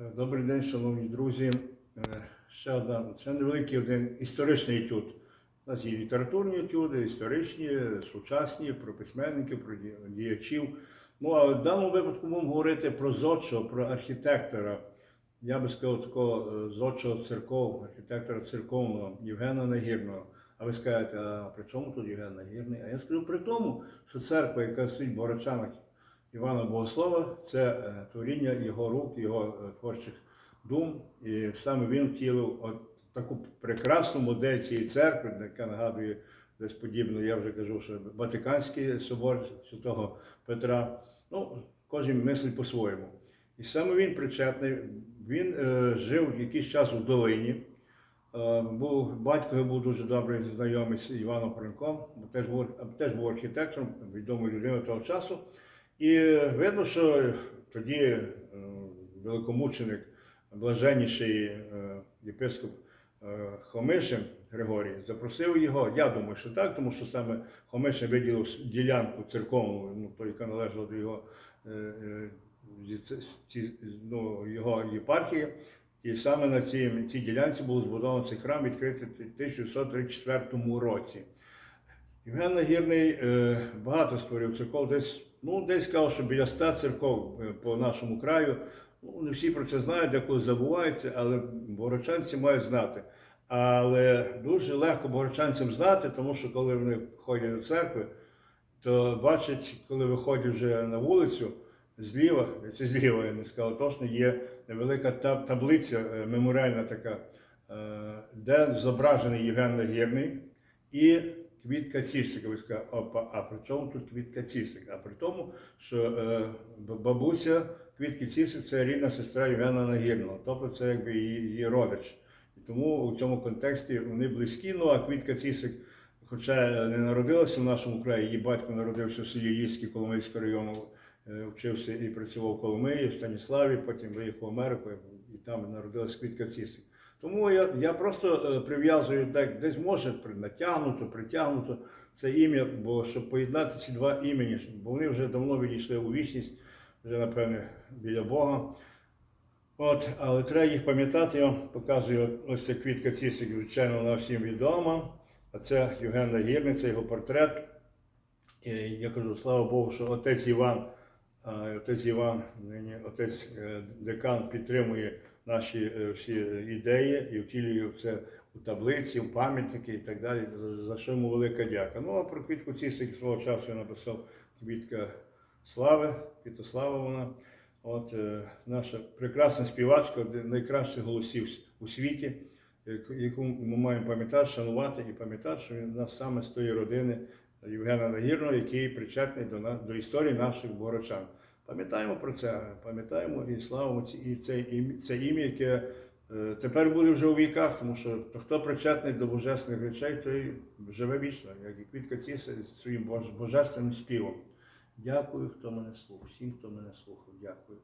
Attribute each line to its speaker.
Speaker 1: Е, Добрий день, шановні друзі. Е, Ще одна, ще невеликий один історичний етюд. У нас є літературні етюди, історичні, сучасні, про письменників, про діячів. Ну, а в даному випадку будемо говорити про зодчого, про архітектора. Я би сказав такого е, зодчого церков, архітектора церковного Євгена Нагірного. А ви скажете, а при чому тут Євген Нагірний? А я скажу при тому, що церква, яка стоїть в Борочанах Івана Богослова, це е, творіння його рук, його е, творчих дум. І саме він втілив таку прекрасну модель цієї церкви, яка нагадує десь подібно, я вже кажу, що Ватиканський собор Святого Петра. Ну, кожен мислить по-своєму. І саме він причетний, він е, жив якийсь час у долині. Е, Був, батько його був дуже добрий знайомий з Іваном Франком, теж був, теж був архітектором, відомою людиною того часу. І видно, що тоді е, великомученик, блаженніший е, єпископ е, Хомишин Григорій запросив його. Я думаю, що так, тому що саме Хомишин виділив ділянку церковну, ну, яка належала до його, ну, його єпархії. І саме на цій, цій ділянці був збудований цей храм, відкритий в 1934 році. Євген Нагірний е, багато створив церков, десь, ну, десь сказав, що біля ста церков е, по нашому краю. Ну, не всі про це знають, деколи забуваються, але борочанці мають знати. Але дуже легко борочанцям знати, тому що коли вони ходять до церкви, то бачать, коли виходять вже на вулицю, зліва, це зліва, я не сказав точно, є невелика таблиця е, меморіальна така, де зображений Євген Нагірний і квітка цісика. Ви скажете, опа, а при чому тут квітка цісик? А при тому, що е, бабуся квітки цісик це рідна сестра Євгена Нагірного, тобто це якби її, її родич. І тому у цьому контексті вони близькі. Ну а квітка цісик, хоча не народилася в нашому краї, її батько народився в селі Ліській Коломийського району, е, вчився і працював в Коломиї, в Станіславі, потім виїхав в Америку, і там народилась квітка цісик. Тому я, я просто е, прив'язую так, десь може натягнуто, притягнуто це ім'я, бо щоб поєднати ці два імені, бо вони вже давно відійшли у вічність, вже напевне біля Бога. От, але треба їх пам'ятати, я вам показую ось ця квітка цісик, звичайно, вона всім відома. А це Євген Нагірний, це його портрет. І я кажу, слава Богу, що отець Іван, отець Іван, нині отець е, декан підтримує наші е, всі ідеї і втілює це у таблиці, в пам'ятники і так далі. За- що йому велика дяка. Ну а про квітку цісик свого часу я написав квітка слави, Квітослава вона. От е, наша прекрасна співачка, один найкращих голосів у світі, яку- яку ми маємо пам'ятати, шанувати і пам'ятати, що він у нас саме з тої родини Євгена Нагірного, який причетний до, до історії наших борочан. Пам'ятаємо про це, пам'ятаємо і славимо ці, і це, і це ім'я, яке е, тепер буде вже у віках, тому що то, хто причетний до божественних речей, той живе вічно, як і квітка ціса своїм божественним співом. Дякую, хто мене слухав, всім, хто мене слухав. Дякую.